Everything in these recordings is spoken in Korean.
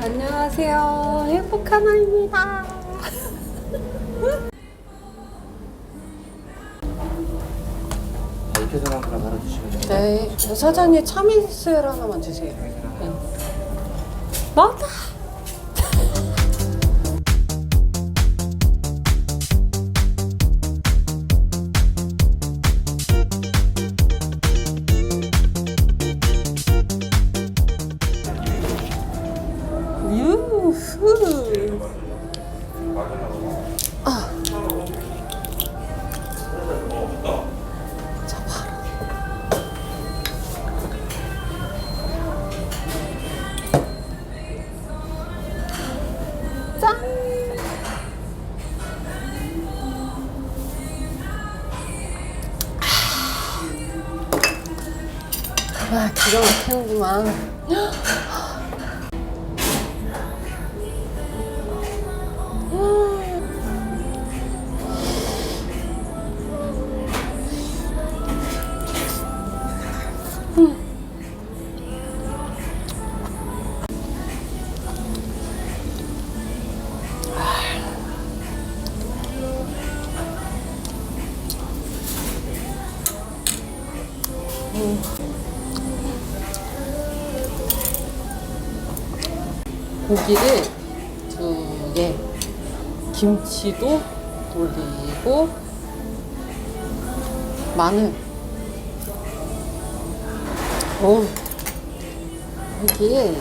안녕하세요. 행복한 아입니다. 네, 사장님 참이슬 하나만 주세요. 네. 맞아. 기가 막히는구만. 고기를 두 개, 김치도 올리고, 마늘. 오, 여기에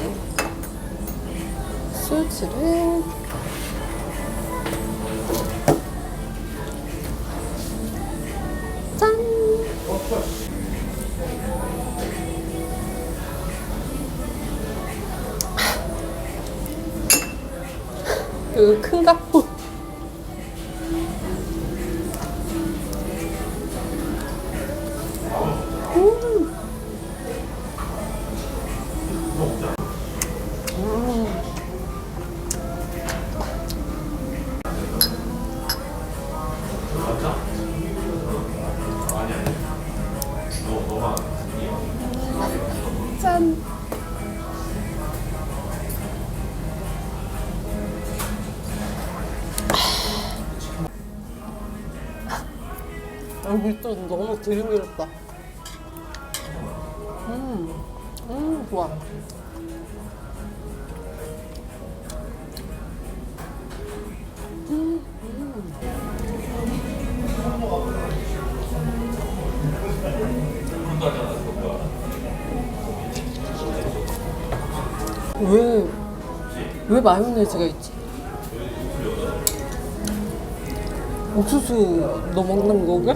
소주를 짠! 그 큰. 음. 짠. 또 너무 들이밀었다. 음, 음, 좋아. 음, 음. 왜, 왜 마요네즈가 있지? 옥수수 너 먹는 거가?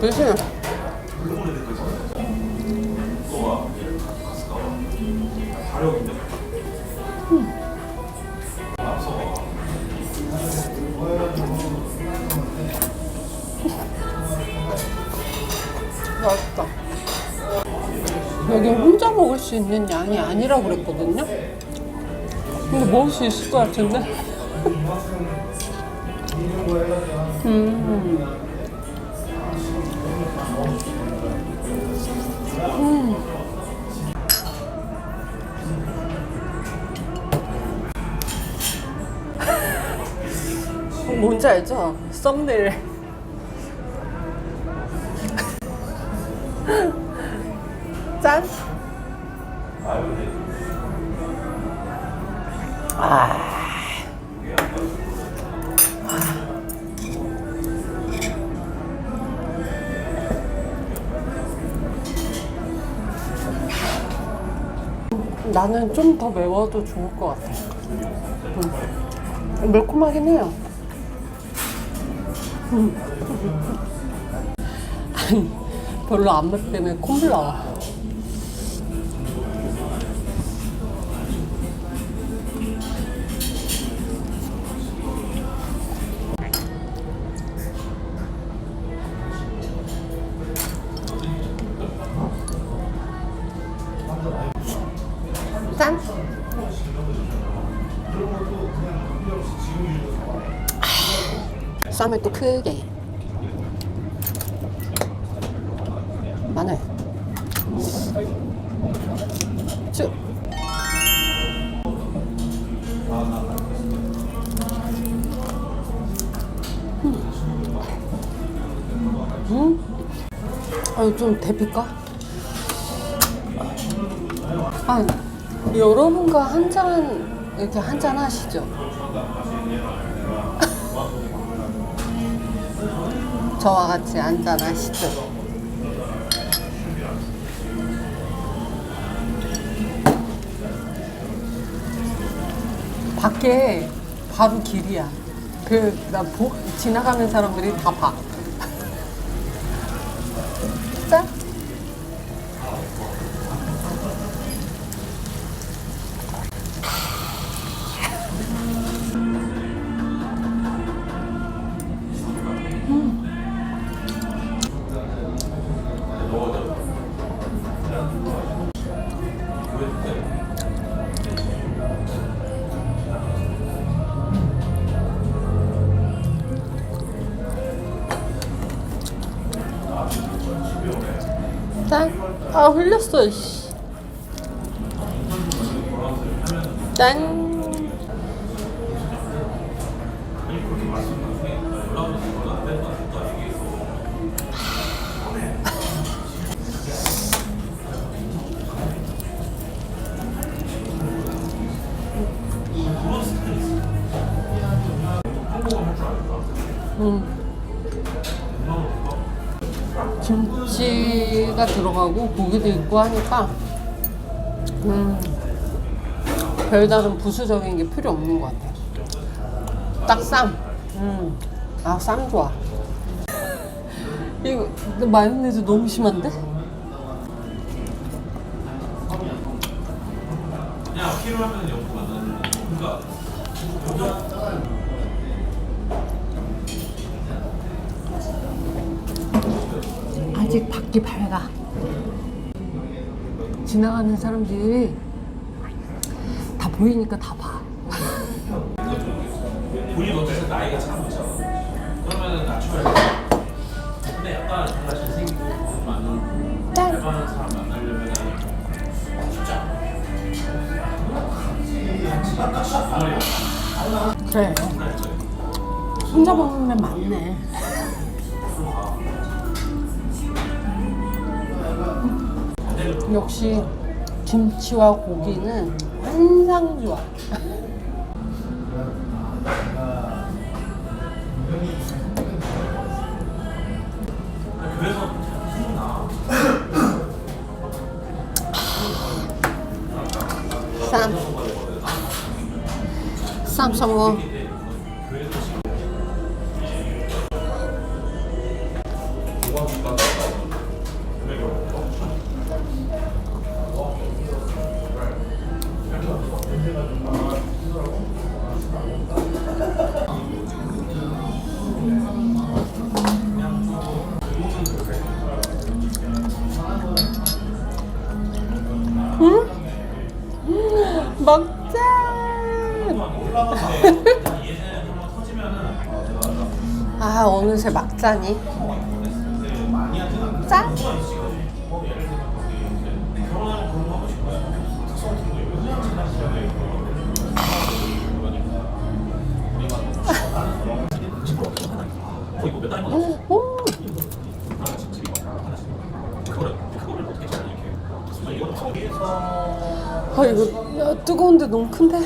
대신에 맛있다. 여기 혼자 먹을 수 있는 양이 아니라고 그랬거든요. 근데 먹을 수 있을 것 같은데? 음. 음. 뭔지 알죠? 썸네일. 나는 좀 더 매워도 좋을 것 같아. 음. 매콤하긴 해요. 음. 아니, 별로 안 맵다며 콧물 나와. 짠! 쌈을 또 크게 마늘 쭉 음. 아유 좀 데필까? 아 여러분과 한잔 이렇게 한잔 하시죠? 저와 같이 한잔 하시죠? 밖에 바로 길이야. 그, 나 보, 지나가는 사람들이 다 봐. 짠! 아, 흘렸어, 씨. 짠! 김치가 들어가고 고기도 있고 하니까 음, 별다른 부수적인 게 필요 없는 것 같아요. 딱 쌈. 음, 아, 쌈 좋아. 이거 마요네즈 너무 심한데? 아직 밖이 밝아. 지나가는 사람들이 다 보이니까 다 봐. 본인 어쨌든 나이가 차고잖아. 그러면은 낮춰야 돼. 근데 약간 정말 잘생기고 많은 짠! 대단한 사람 만나려면은 쉽지 않아. 그래. 혼자 먹는 애 많네. 역시 김치와 고기는 환상 좋아. 쌈. 쌈 성공. 먹자. 아 어느새 막자니. 짠. 아 이거 야, 뜨거운데 너무 큰데?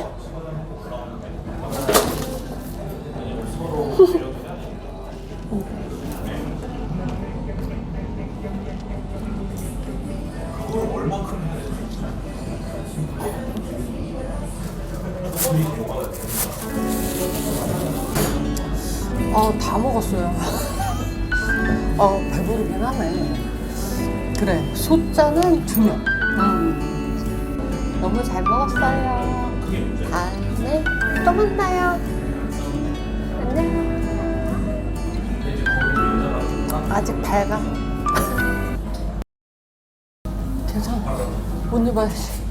얼마큼 해야 돼? 아, 다 먹었어요. 아, 배부르긴 하네. 그래, 소자는 두 명. 음. 너무 잘 먹었어요. 다음에 또 만나요. 안녕. 아직 밝아. 옷 입어야지.